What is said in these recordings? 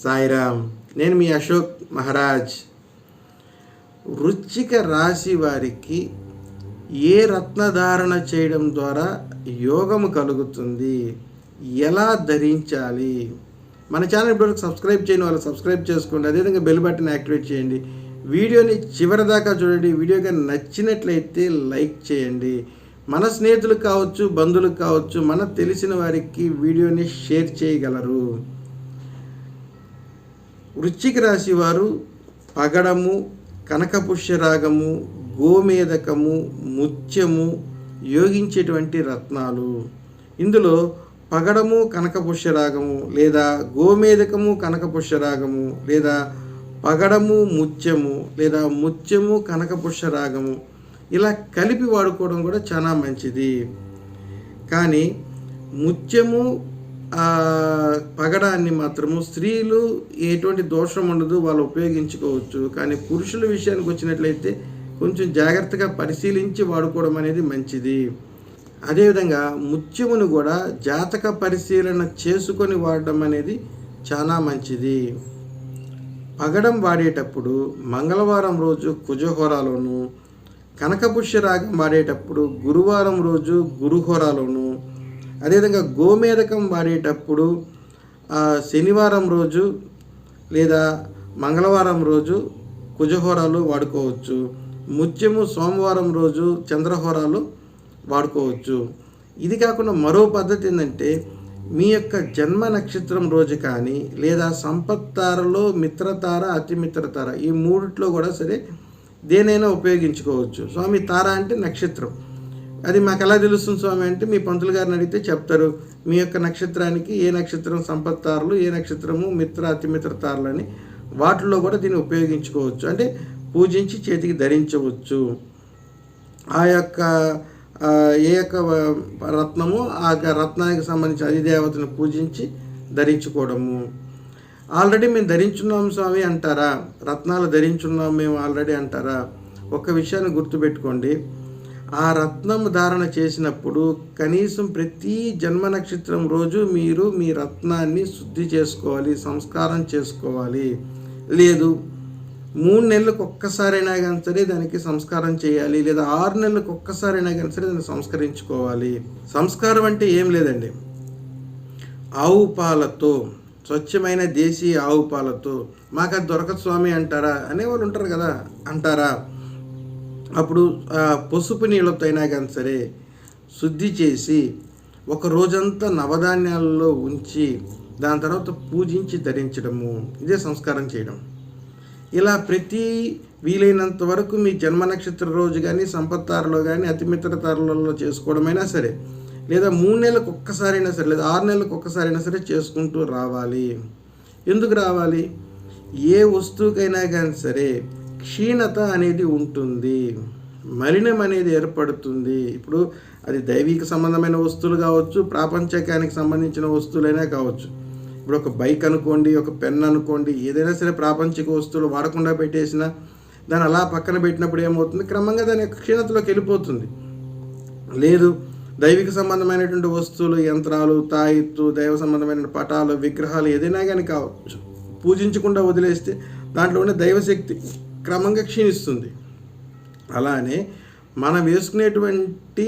సాయిరామ్ నేను మీ అశోక్ మహారాజ్. వృచ్చిక రాశి వారికి ఏ రత్నధారణ చేయడం ద్వారా యోగము కలుగుతుంది? ఎలా ధరించాలి? మన ఛానల్ ఇప్పటివరకు సబ్స్క్రైబ్ చేయని వాళ్ళు సబ్స్క్రైబ్ చేసుకోండి. అదేవిధంగా బెల్ బటన్ యాక్టివేట్ చేయండి. వీడియోని చివరి దాకా చూడండి వీడియోగా నచ్చినట్లయితే లైక్ చేయండి. మన స్నేహితులకు కావచ్చు బంధువులకు కావచ్చు మన తెలిసిన వారికి వీడియోని షేర్ చేయగలరు. వృశ్చిక రాశి వారు పగడము కనకపుష్యరాగము గోమేదకము ముత్యము యోగించేటువంటి రత్నాలు. ఇందులో పగడము కనకపుష్యరాగము లేదా గోమేదకము కనకపుష్యరాగము లేదా పగడము ముత్యము లేదా ముత్యము కనకపుష్యరాగము ఇలా కలిపి వాడుకోవడం కూడా చాలా మంచిది. కానీ ముత్యము పగడాన్ని మాత్రము స్త్రీలు ఎటువంటి దోషం ఉండదు వాళ్ళు ఉపయోగించుకోవచ్చు. కానీ పురుషుల విషయానికి వచ్చినట్లయితే కొంచెం జాగ్రత్తగా పరిశీలించి వాడుకోవడం అనేది మంచిది. అదేవిధంగా ముత్యమును కూడా జాతక పరిశీలన చేసుకొని వాడడం అనేది చాలా మంచిది. పగడం వాడేటప్పుడు మంగళవారం రోజు కుజహోరాలోను కనకపుష్య రాగం వాడేటప్పుడు గురువారం రోజు గురుహోరాలోను అదేవిధంగా గోమేధకం వాడేటప్పుడు శనివారం రోజు లేదా మంగళవారం రోజు కుజహోరాలు వాడుకోవచ్చు. ముత్యము సోమవారం రోజు చంద్రహోరాలు వాడుకోవచ్చు. ఇది కాకుండా మరో పద్ధతి ఏంటంటే మీ యొక్క జన్మ నక్షత్రం రోజు కానీ లేదా సంపత్తారలో మిత్రతార అతిమిత్రతార ఈ మూడిట్లో కూడా సరే దేనైనా ఉపయోగించుకోవచ్చు. స్వామి తార అంటే నక్షత్రం. అది మాకు ఎలా తెలుస్తుంది స్వామి అంటే మీ పంతులు గారిని అడిగితే చెప్తారు మీ యొక్క నక్షత్రానికి ఏ నక్షత్రం సంపత్తారులు ఏ నక్షత్రము మిత్ర అతిమిత్ర తారలని వాటిల్లో కూడా దీన్ని ఉపయోగించుకోవచ్చు. అంటే పూజించి చేతికి ధరించవచ్చు. ఆ యొక్క ఏ యొక్క రత్నము ఆ రత్నానికి సంబంధించిన అధిదేవతను పూజించి ధరించుకోవడము. ఆల్రెడీ మేము ధరించున్నాం స్వామి అంటారా? రత్నాలు ధరించున్నాం మేము ఆల్రెడీ అంటారా? ఒక విషయాన్ని గుర్తుపెట్టుకోండి. ఆ రత్నం ధారణ చేసినప్పుడు కనీసం ప్రతి జన్మ నక్షత్రం రోజు మీరు మీ రత్నాన్ని శుద్ధి చేసుకోవాలి సంస్కారం చేసుకోవాలి. లేదు మూడు నెలలకు ఒక్కసారైనా కానీ సరే దానికి సంస్కారం చేయాలి లేదా ఆరు నెలలకు ఒక్కసారైనా కానీ సరే దాన్ని సంస్కరించుకోవాలి. సంస్కారం అంటే ఏం లేదండి. ఆవు పాలతో స్వచ్ఛమైన దేశీయ ఆవు పాలతో మాకు అది దొరకదు స్వామి అంటారా? అనేవాళ్ళు ఉంటారు కదా అంటారా? అప్పుడు పసుపు నీళ్ళతో అయినా కానీ సరే శుద్ధి చేసి ఒక రోజంతా నవధాన్యాలలో ఉంచి దాని తర్వాత పూజించి ధరించడము ఇదే సంస్కారం చేయడం. ఇలా ప్రతి వీలైనంత వరకు మీ జన్మ నక్షత్ర రోజు కానీ సంపత్తారలో కానీ అతిమిత్రతారలలో చేసుకోవడమైనా సరే లేదా మూడు నెలలకు ఒక్కసారైనా సరే లేదా ఆరు నెలలకు ఒక్కసారైనా సరే చేసుకుంటూ రావాలి. ఎందుకు రావాలి? ఏ వస్తువుకైనా కానీ సరే క్షీణత అనేది ఉంటుంది. మలినం అనేది ఏర్పడుతుంది. ఇప్పుడు అది దైవిక సంబంధమైన వస్తువులు కావచ్చు ప్రాపంచకానికి సంబంధించిన వస్తువులైనా కావచ్చు. ఇప్పుడు ఒక బైక్ అనుకోండి ఒక పెన్ అనుకోండి ఏదైనా సరే ప్రాపంచిక వస్తువులు వాడకుండా పెట్టేసిన దాన్ని అలా పక్కన పెట్టినప్పుడు ఏమవుతుంది? క్రమంగా దాని యొక్క క్షీణతలోకి వెళ్ళిపోతుంది. లేదు దైవిక సంబంధమైనటువంటి వస్తువులు యంత్రాలు తాయిత్తు దైవ సంబంధమైన పటాలు విగ్రహాలు ఏదైనా కానీ కావచ్చు. పూజించకుండా వదిలేస్తే దాంట్లో ఉండే దైవశక్తి క్రమంగా క్షీణిస్తుంది. అలానే మనం వేసుకునేటువంటి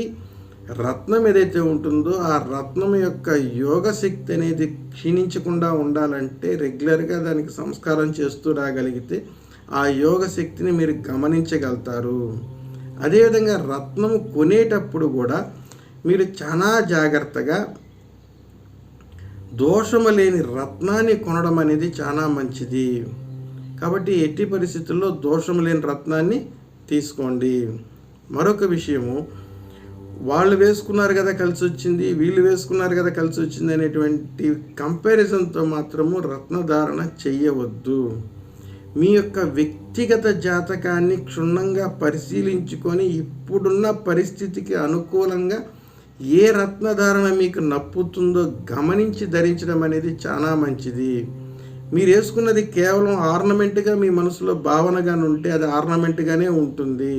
రత్నం ఏదైతే ఉంటుందో ఆ రత్నం యొక్క యోగ శక్తి అనేది క్షీణించకుండా ఉండాలంటే రెగ్యులర్గా దానికి సంస్కారం చేస్తూ రాగలిగితే ఆ యోగ శక్తిని మీరు గమనించగలుగుతారు. అదేవిధంగా రత్నం కొనేటప్పుడు కూడా మీరు చాలా జాగ్రత్తగా దోషము లేని రత్నాన్ని కొనడం అనేది చాలా మంచిది. కాబట్టి ఎట్టి పరిస్థితుల్లో దోషము లేని రత్నాన్ని తీసుకోండి. మరొక విషయము వాళ్ళు వేసుకున్నారు కదా కలిసి వచ్చింది వీళ్ళు వేసుకున్నారు కదా కలిసి వచ్చింది అనేటువంటి కంపారిజన్తో మాత్రము రత్నధారణ చెయ్యవద్దు. మీ యొక్క వ్యక్తిగత జాతకాన్ని క్షుణ్ణంగా పరిశీలించుకొని ఇప్పుడున్న పరిస్థితికి అనుకూలంగా ఏ రత్నధారణ మీకు నప్పుతుందో గమనించి ధరించడం అనేది చాలా మంచిది. మీరు వేసుకున్నది కేవలం ఆర్నమెంట్గా మీ మనసులో భావనగా ఉంటే అది ఆర్నమెంట్గానే ఉంటుంది.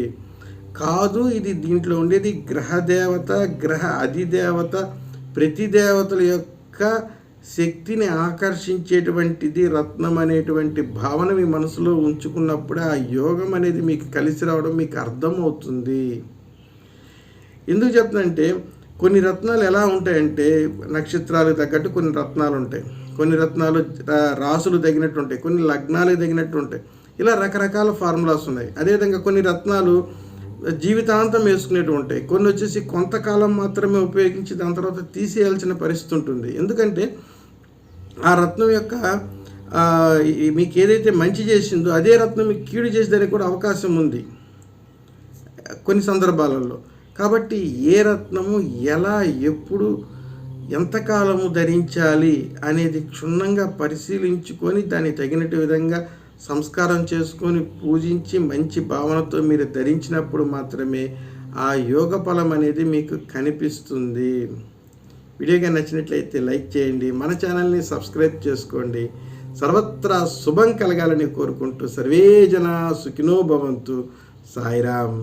కాదు ఇది దీంట్లో ఉండేది గ్రహ దేవత గ్రహ అధిదేవత ప్రతి దేవతల యొక్క శక్తిని ఆకర్షించేటువంటిది రత్నం అనేటువంటి భావన మీ మనసులో ఉంచుకున్నప్పుడే ఆ యోగం అనేది మీకు కలిసి రావడం మీకు అర్థమవుతుంది. ఎందుకు చెప్తుందంటే కొన్ని రత్నాలు ఎలా ఉంటాయంటే నక్షత్రాలకు తగ్గట్టు కొన్ని రత్నాలు ఉంటాయి. కొన్ని రత్నాలు రాసులు తగినట్టు ఉంటాయి. కొన్ని లగ్నాలకు తగినట్టు ఉంటాయి. ఇలా రకరకాల ఫార్ములాస్ ఉన్నాయి. అదేవిధంగా కొన్ని రత్నాలు జీవితాంతం వేసుకునేవి ఉంటాయి. కొన్ని వచ్చేసి కొంతకాలం మాత్రమే ఉపయోగించి దాని తర్వాత తీసేయాల్సిన పరిస్థితి ఉంటుంది. ఎందుకంటే ఆ రత్నం యొక్క మీకు ఏదైతే మంచి చేసిందో అదే రత్నం మీకు కీడు చేసేదానికి కూడా అవకాశం ఉంది. కొన్ని సందర్భాలలో. కాబట్టి ఏ రత్నము ఎలా ఎప్పుడు ఎంతకాలము ధరించాలి అనేది క్షుణ్ణంగా పరిశీలించుకొని దాన్ని తగినట్టు విధంగా సంస్కారం చేసుకొని పూజించి మంచి భావనతో మీరు ధరించినప్పుడు మాత్రమే ఆ యోగ ఫలం అనేది మీకు కనిపిస్తుంది. వీడియోగా నచ్చినట్లయితే లైక్ చేయండి మన ఛానల్ని సబ్స్క్రైబ్ చేసుకోండి. సర్వత్రా శుభం కలగాలని కోరుకుంటూ సర్వే జన సుఖినో భవంతు. సాయిరామ్.